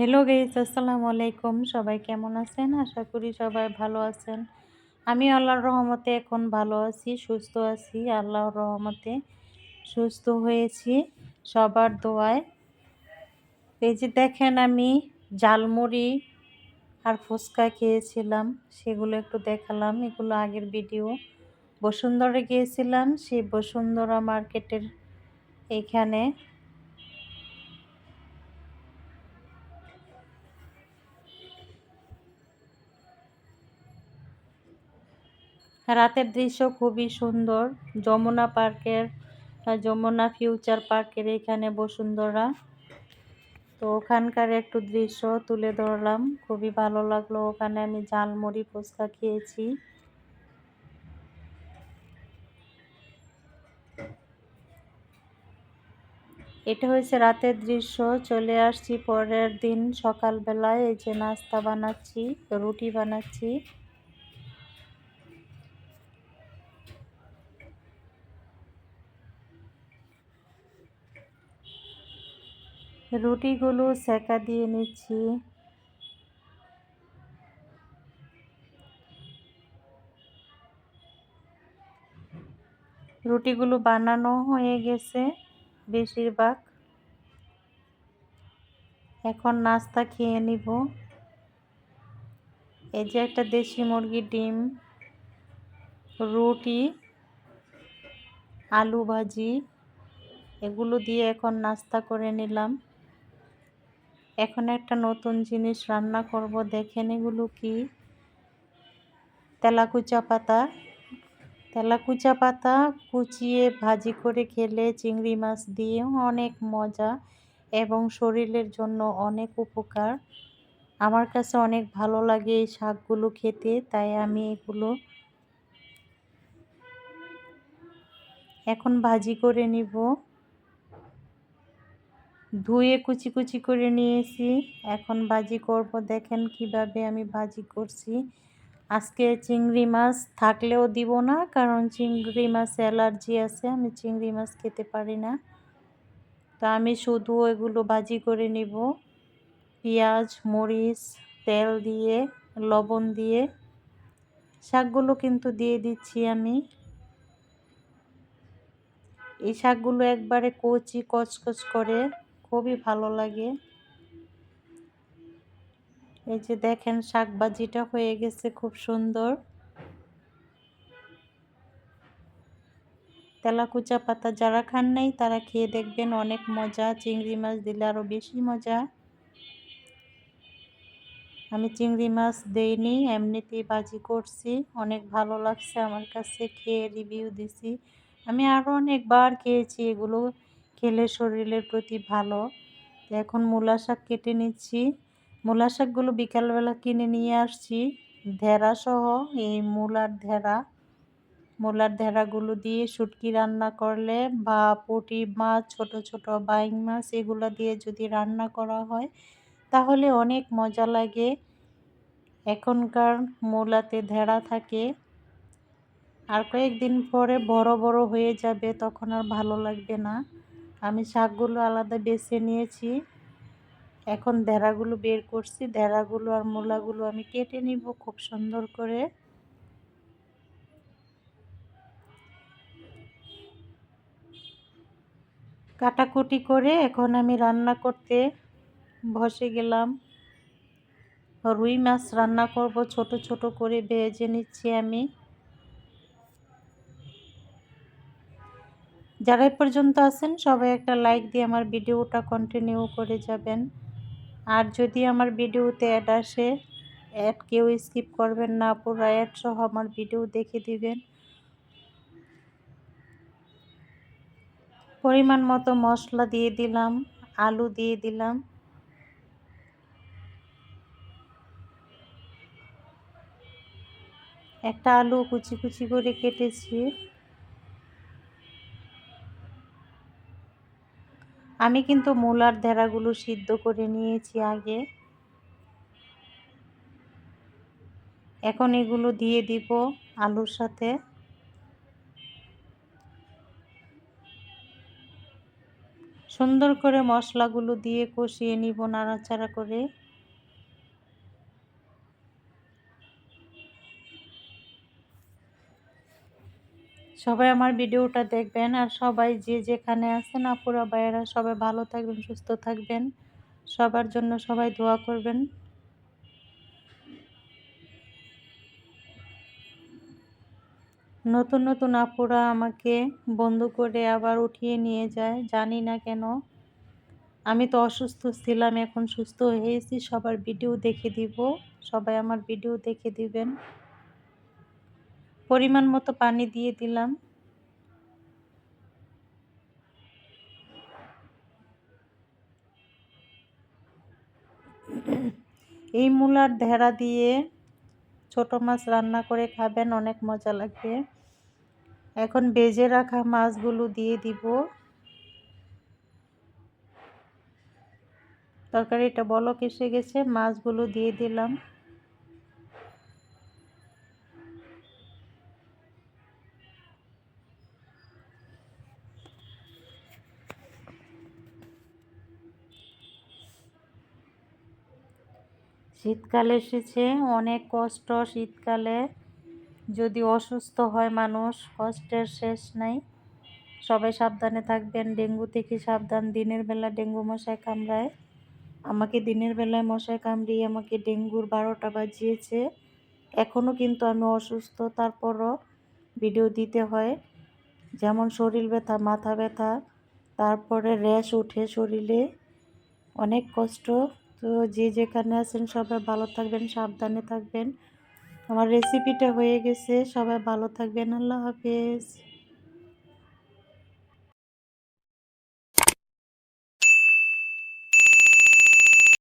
Hello guys আসসালামু আলাইকুম। সবাই কেমন আছেন? আশা করি সবাই ভালো আছেন। আমি আল্লাহর রহমতে এখন ভালো আছি, সুস্থ আছি, আল্লাহর রহমতে সুস্থ হয়েছি সবার দোয়ায়। এই যে দেখেন আমি জালমুড়ি আর ফুচকা খেয়েছিলাম, সেগুলো একটু দেখালাম। এগুলো আগের ভিডিও। বসুন্ধরা গিয়েছিলাম, সেই বসুন্ধরা মার্কেটের এইখানে রাতের দৃশ্য খুবই সুন্দর। যমুনা পার্কের যমুনা ফিউচার পার্কের এখানে বসুন্ধরা। তো ওখানকার একটু দৃশ্য তুলে ধরলাম। খুবই ভালো লাগল। ওখানে আমি ঝালমুড়ি ফুচকা খেয়েছি। এটা হয়েছে রাতের দৃশ্য। চলে আসছি পরের দিন সকালবেলায়। এই যে নাস্তা বানাচ্ছি, রুটি বানাচ্ছি। রুটিগুলো সেকা দিয়ে নিচ্ছি। রুটিগুলো বানানো হয়ে গেছে বেশিরভাগ। এখন নাস্তা খেয়ে নিব। এই যে একটা দেশি মুরগির ডিম, রুটি, আলু ভাজি, এগুলো দিয়ে এখন নাস্তা করে নিলাম। এখন একটা নতুন জিনিস রান্না করব, দেখেন এগুলো কি? তেলাকুচা পাতা। তেলাকুচা পাতা কুচিয়ে ভাজি করে খেলে চিংড়ি মাছ দিয়ে অনেক মজা এবং শরীরের জন্য অনেক উপকার। আমার কাছে অনেক ভালো লাগে এই শাকগুলো খেতে, তাই আমি এগুলো এখন ভাজি করে নিব। ধুয়ে কুচি কুচি করে নিয়েছি। এখন ভাজি করব। দেখেন কীভাবে আমি ভাজি করছি। আজকে চিংড়ি মাছ থাকলেও দিব না, কারণ চিংড়ি মাছ অ্যালার্জি আছে। আমি চিংড়ি মাছ খেতে পারি না। তো আমি শুধু এগুলো ভাজি করে নিব। পেঁয়াজ, মরিচ, তেল দিয়ে, লবণ দিয়ে। শাকগুলো কিন্তু দিয়ে দিচ্ছি আমি। এই শাকগুলো একবারে কচি কচকচ করে খুবই ভালো লাগে। এই যে দেখেন শাক ভাজিটা হয়ে গেছে খুব সুন্দর। তেলাকুচা পাতা যারা খান নাই তারা খেয়ে দেখবেন অনেক মজা, চিংড়ি মাছ দিলে আরও বেশি মজা। আমি চিংড়ি মাছ দেইনি, এমনিতেই ভাজি করছি, অনেক ভালো লাগছে আমার কাছে, খেয়ে রিভিউ দিছি। আমি আরও অনেকবার খেয়েছি এগুলো। খেলে শরীরের প্রতি ভালো। এখন মূলা শাক কেটে নিচ্ছি। মূলা শাকগুলো বিকালবেলা কিনে নিয়ে আসছি। সহ এই মূলার ধেরা মূলার ধেরাগুলো দিয়ে শুটকি রান্না করলে বা পুঁটি মাছ, ছোট ছোট বাইং মাছ এগুলো দিয়ে যদি রান্না করা হয়, তাহলে অনেক মজা লাগে। এখনকার মূলাতে ধেরা থাকে। আর কয়েকদিন পরে বড় বড় হয়ে যাবে, তখন আর ভালো লাগবে না। আমি শাকগুলো আলাদা বেছে নিয়েছি। এখন ধেরাগুলো বের করছি ধেরাগুলো আর মূলাগুলো আমি কেটে নিব খুব সুন্দর করে। কাটাকুটি করে এখন আমি রান্না করতে বসে গেলাম। রুই মাছ রান্না করব, ছোট ছোট করে ভেজে নিচ্ছি আমি। যারা এ পর্যন্ত আছেন, সবাই একটা লাইক দিয়ে আমার ভিডিওটা কন্টিনিউ করে যাবেন। আর যদি আমার ভিডিওতে অ্যাড আসে অ্যাড কেউ স্কিপ করবেন না, পুরো অ্যাড সহ আমার ভিডিও দেখে দিবেন। পরিমাণ মতো মশলা দিয়ে দিলাম, আলু দিয়ে দিলাম। একটা আলু কুচি কুচি করে কেটেছি। আমি কিন্তু মূলার ধারাগুলো সিদ্ধ করে নিয়েছি আগে। এখন এগুলো দিয়ে দিব আলুর সাথে। সুন্দর করে মশলাগুলো দিয়ে কষিয়ে নিব নাড়াচাড়া করে। সবাই আমার ভিডিওটা দেখবেন আর সবাই যে যেখানে আছেন আপুরা, ভাইয়েরা সবাই ভালো থাকবেন, সুস্থ থাকবেন। সবার জন্য সবাই দোয়া করবেন। নতুন নতুন আপুরা আমাকে বন্ধু করে আবার উঠিয়ে নিয়ে যায়, জানি না কেন। আমি তো অসুস্থ ছিলাম, এখন সুস্থ হয়েছি, সবার ভিডিও দেখে দিব। সবাই আমার ভিডিও দেখে দিবেন। পরিমাণ মতো পানি দিয়ে দিলাম। এই মূলার ধেরা দিয়ে ছোট মাছ রান্না করে খাবেন, অনেক মজা লাগবে। এখন বেজে রাখা মাছগুলো দিয়ে দিব। তরকারিটা বলক এসে গেছে, মাছগুলো দিয়ে দিলাম। শীতকাল এসেছে, অনেক কষ্ট শীতকালে। যদি অসুস্থ হয় মানুষ, কষ্টের শেষ নাই। সবাই সাবধানে থাকবেন। ডেঙ্গু থেকে সাবধান। দিনের বেলা ডেঙ্গু মশায় কামড়ায়। আমাকে দিনের বেলায় মশাই কামড়িয়ে আমাকে ডেঙ্গুর বারোটা বাজিয়েছে। এখনও কিন্তু আমি অসুস্থ, তারপরও ভিডিও দিতে হয়। যেমন শরীর ব্যথা, মাথা ব্যথা, তারপরে র্যাশ উঠে শরীরে। অনেক কষ্ট। তো যে যেখানে আছেন সবাই ভালো থাকবেন, সাবধানে থাকবেন। আমার রেসিপিটা হয়ে গেছে, সবাই ভালো থাকবেন, আল্লাহ হাফেজ।